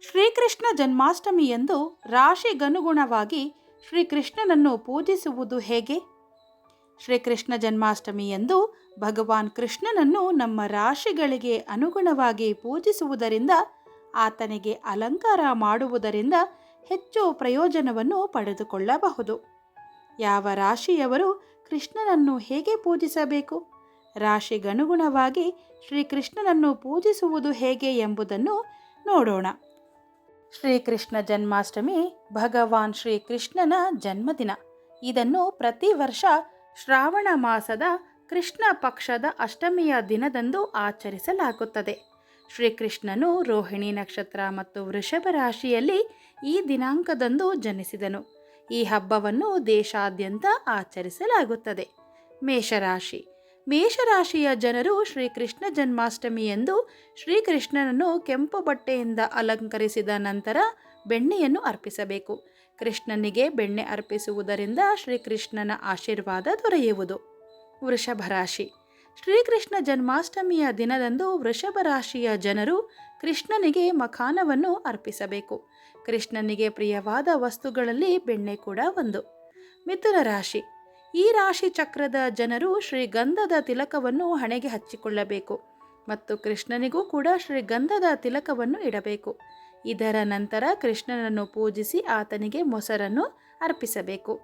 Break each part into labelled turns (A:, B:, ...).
A: ಶ್ರೀಕೃಷ್ಣ ಜನ್ಮಾಷ್ಟಮಿಯಂದು ರಾಶಿಗನುಗುಣವಾಗಿ ಶ್ರೀಕೃಷ್ಣನನ್ನು ಪೂಜಿಸುವುದು ಹೇಗೆ? ಶ್ರೀಕೃಷ್ಣ ಜನ್ಮಾಷ್ಟಮಿಯಂದು ಭಗವಾನ್ ಕೃಷ್ಣನನ್ನು ನಮ್ಮ ರಾಶಿಗಳಿಗೆ ಅನುಗುಣವಾಗಿ ಪೂಜಿಸುವುದರಿಂದ, ಆತನಿಗೆ ಅಲಂಕಾರ ಮಾಡುವುದರಿಂದ ಹೆಚ್ಚು ಪ್ರಯೋಜನವನ್ನು ಪಡೆದುಕೊಳ್ಳಬಹುದು. ಯಾವ ರಾಶಿಯವರು ಕೃಷ್ಣನನ್ನು ಹೇಗೆ ಪೂಜಿಸಬೇಕು? ರಾಶಿಗನುಗುಣವಾಗಿ ಶ್ರೀಕೃಷ್ಣನನ್ನು ಪೂಜಿಸುವುದು ಹೇಗೆ ಎಂಬುದನ್ನು ನೋಡೋಣ. ಶ್ರೀಕೃಷ್ಣ ಜನ್ಮಾಷ್ಟಮಿ, ಭಗವಾನ್ ಶ್ರೀಕೃಷ್ಣನ ಜನ್ಮದಿನ. ಇದನ್ನು ಪ್ರತಿ ವರ್ಷ ಶ್ರಾವಣ ಮಾಸದ ಕೃಷ್ಣ ಪಕ್ಷದ ಅಷ್ಟಮಿಯ ದಿನದಂದು ಆಚರಿಸಲಾಗುತ್ತದೆ. ಶ್ರೀಕೃಷ್ಣನು ರೋಹಿಣಿ ನಕ್ಷತ್ರ ಮತ್ತು ವೃಷಭ ರಾಶಿಯಲ್ಲಿ ಈ ದಿನಾಂಕದಂದು ಜನಿಸಿದನು. ಈ ಹಬ್ಬವನ್ನು ದೇಶಾದ್ಯಂತ ಆಚರಿಸಲಾಗುತ್ತದೆ. ಮೇಷರಾಶಿ. ಮೇಷರಾಶಿಯ ಜನರು ಶ್ರೀಕೃಷ್ಣ ಜನ್ಮಾಷ್ಟಮಿಯಂದು ಶ್ರೀಕೃಷ್ಣನನ್ನು ಕೆಂಪು ಬಟ್ಟೆಯಿಂದ ಅಲಂಕರಿಸಿದ ನಂತರ ಬೆಣ್ಣೆಯನ್ನು ಅರ್ಪಿಸಬೇಕು. ಕೃಷ್ಣನಿಗೆ ಬೆಣ್ಣೆ ಅರ್ಪಿಸುವುದರಿಂದ ಶ್ರೀಕೃಷ್ಣನ ಆಶೀರ್ವಾದ ದೊರೆಯುವುದು. ವೃಷಭ ರಾಶಿ. ಶ್ರೀಕೃಷ್ಣ ಜನ್ಮಾಷ್ಟಮಿಯ ದಿನದಂದು ವೃಷಭ ರಾಶಿಯ ಜನರು ಕೃಷ್ಣನಿಗೆ ಮಖಾನವನ್ನು ಅರ್ಪಿಸಬೇಕು. ಕೃಷ್ಣನಿಗೆ ಪ್ರಿಯವಾದ ವಸ್ತುಗಳಲ್ಲಿ ಬೆಣ್ಣೆ ಕೂಡ ಒಂದು. ಮಿಥುನ ರಾಶಿ. ಈ ರಾಶಿ ಚಕ್ರದ ಜನರು ಶ್ರೀಗಂಧದ ತಿಲಕವನ್ನು ಹಣೆಗೆ ಹಚ್ಚಿಕೊಳ್ಳಬೇಕು ಮತ್ತು ಕೃಷ್ಣನಿಗೂ ಕೂಡ ಶ್ರೀಗಂಧದ ತಿಲಕವನ್ನು ಇಡಬೇಕು. ಇದರ ನಂತರ ಕೃಷ್ಣನನ್ನು ಪೂಜಿಸಿ ಆತನಿಗೆ ಮೊಸರನ್ನು ಅರ್ಪಿಸಬೇಕು.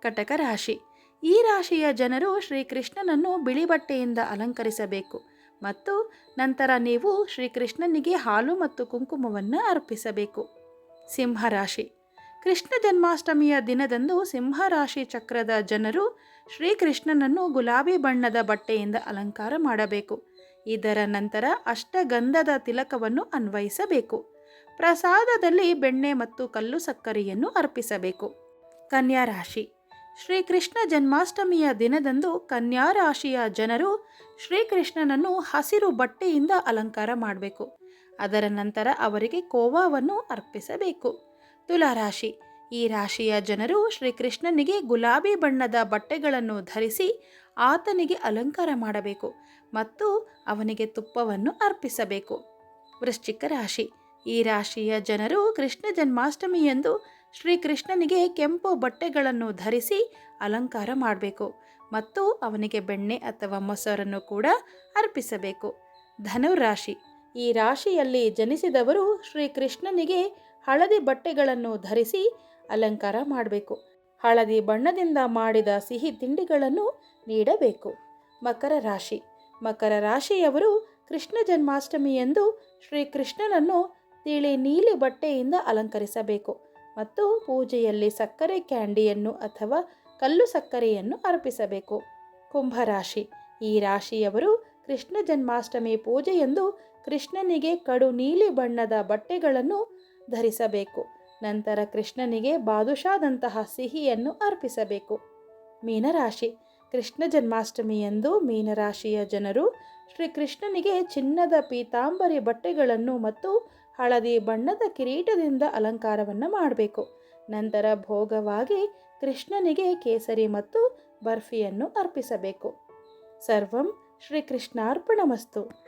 A: ಕಟಕ ರಾಶಿ. ಈ ರಾಶಿಯ ಜನರು ಶ್ರೀಕೃಷ್ಣನನ್ನು ಬಿಳಿ ಬಟ್ಟೆಯಿಂದ ಅಲಂಕರಿಸಬೇಕು ಮತ್ತು ನಂತರ ನೀವು ಶ್ರೀಕೃಷ್ಣನಿಗೆ ಹಾಲು ಮತ್ತು ಕುಂಕುಮವನ್ನು ಅರ್ಪಿಸಬೇಕು. ಸಿಂಹರಾಶಿ ಕೃಷ್ಣ ಜನ್ಮಾಷ್ಟಮಿಯ ದಿನದಂದು ಸಿಂಹರಾಶಿ ಚಕ್ರದ ಜನರು ಶ್ರೀಕೃಷ್ಣನನ್ನು ಗುಲಾಬಿ ಬಣ್ಣದ ಬಟ್ಟೆಯಿಂದ ಅಲಂಕಾರ ಮಾಡಬೇಕು. ಇದರ ನಂತರ ಅಷ್ಟಗಂಧದ ತಿಲಕವನ್ನು ಅನ್ವಯಿಸಬೇಕು. ಪ್ರಸಾದದಲ್ಲಿ ಬೆಣ್ಣೆ ಮತ್ತು ಕಲ್ಲು ಸಕ್ಕರೆಯನ್ನು ಅರ್ಪಿಸಬೇಕು. ಕನ್ಯಾ ರಾಶಿ. ಶ್ರೀಕೃಷ್ಣ ಜನ್ಮಾಷ್ಟಮಿಯ ದಿನದಂದು ಕನ್ಯಾ ರಾಶಿಯ ಜನರು ಶ್ರೀಕೃಷ್ಣನನ್ನು ಹಸಿರು ಬಟ್ಟೆಯಿಂದ ಅಲಂಕಾರ ಮಾಡಬೇಕು. ಅದರ ನಂತರ ಅವರಿಗೆ ಕೋವಾವನ್ನು ಅರ್ಪಿಸಬೇಕು. ತುಲಾರಾಶಿ ಈ ರಾಶಿಯ ಜನರು ಶ್ರೀಕೃಷ್ಣನಿಗೆ ಗುಲಾಬಿ ಬಣ್ಣದ ಬಟ್ಟೆಗಳನ್ನು ಧರಿಸಿ ಆತನಿಗೆ ಅಲಂಕಾರ ಮಾಡಬೇಕು ಮತ್ತು ಅವನಿಗೆ ತುಪ್ಪವನ್ನು ಅರ್ಪಿಸಬೇಕು. ವೃಶ್ಚಿಕ ರಾಶಿ. ಈ ರಾಶಿಯ ಜನರು ಕೃಷ್ಣ ಜನ್ಮಾಷ್ಟಮಿಯಂದು ಶ್ರೀಕೃಷ್ಣನಿಗೆ ಕೆಂಪು ಬಟ್ಟೆಗಳನ್ನು ಧರಿಸಿ ಅಲಂಕಾರ ಮಾಡಬೇಕು ಮತ್ತು ಅವನಿಗೆ ಬೆಣ್ಣೆ ಅಥವಾ ಮೊಸರನ್ನು ಕೂಡ ಅರ್ಪಿಸಬೇಕು. ಧನುರಾಶಿ. ಈ ರಾಶಿಯಲ್ಲಿ ಜನಿಸಿದವರು ಶ್ರೀಕೃಷ್ಣನಿಗೆ ಹಳದಿ ಬಟ್ಟೆಗಳನ್ನು ಧರಿಸಿ ಅಲಂಕಾರ ಮಾಡಬೇಕು. ಹಳದಿ ಬಣ್ಣದಿಂದ ಮಾಡಿದ ಸಿಹಿ ತಿಂಡಿಗಳನ್ನು ನೀಡಬೇಕು. ಮಕರ ರಾಶಿ. ಮಕರ ರಾಶಿಯವರು ಕೃಷ್ಣ ಜನ್ಮಾಷ್ಟಮಿಯಂದು ಶ್ರೀಕೃಷ್ಣನನ್ನು ತಿಳಿ ನೀಲಿ ಬಟ್ಟೆಯಿಂದ ಅಲಂಕರಿಸಬೇಕು ಮತ್ತು ಪೂಜೆಯಲ್ಲಿ ಸಕ್ಕರೆ ಕ್ಯಾಂಡಿಯನ್ನು ಅಥವಾ ಕಲ್ಲು ಸಕ್ಕರೆಯನ್ನು ಅರ್ಪಿಸಬೇಕು. ಕುಂಭರಾಶಿ ಈ ರಾಶಿಯವರು ಕೃಷ್ಣ ಜನ್ಮಾಷ್ಟಮಿ ಪೂಜೆಯಂದು ಕೃಷ್ಣನಿಗೆ ಕಡು ನೀಲಿ ಬಣ್ಣದ ಬಟ್ಟೆಗಳನ್ನು ಧರಿಸಬೇಕು. ನಂತರ ಕೃಷ್ಣನಿಗೆ ಬಾದುಷಾದಂತಹ ಸಿಹಿಯನ್ನು ಅರ್ಪಿಸಬೇಕು. ಮೀನರಾಶಿ. ಕೃಷ್ಣ ಜನ್ಮಾಷ್ಟಮಿಯಂದು ಮೀನರಾಶಿಯ ಜನರು ಶ್ರೀಕೃಷ್ಣನಿಗೆ ಚಿನ್ನದ ಪೀತಾಂಬರಿ ಬಟ್ಟೆಗಳನ್ನು ಮತ್ತು ಹಳದಿ ಬಣ್ಣದ ಕಿರೀಟದಿಂದ ಅಲಂಕಾರವನ್ನು ಮಾಡಬೇಕು. ನಂತರ ಭೋಗವಾಗಿ ಕೃಷ್ಣನಿಗೆ ಕೇಸರಿ ಮತ್ತು ಬರ್ಫಿಯನ್ನು ಅರ್ಪಿಸಬೇಕು. ಸರ್ವಂ ಶ್ರೀಕೃಷ್ಣಾರ್ಪಣಮಸ್ತು.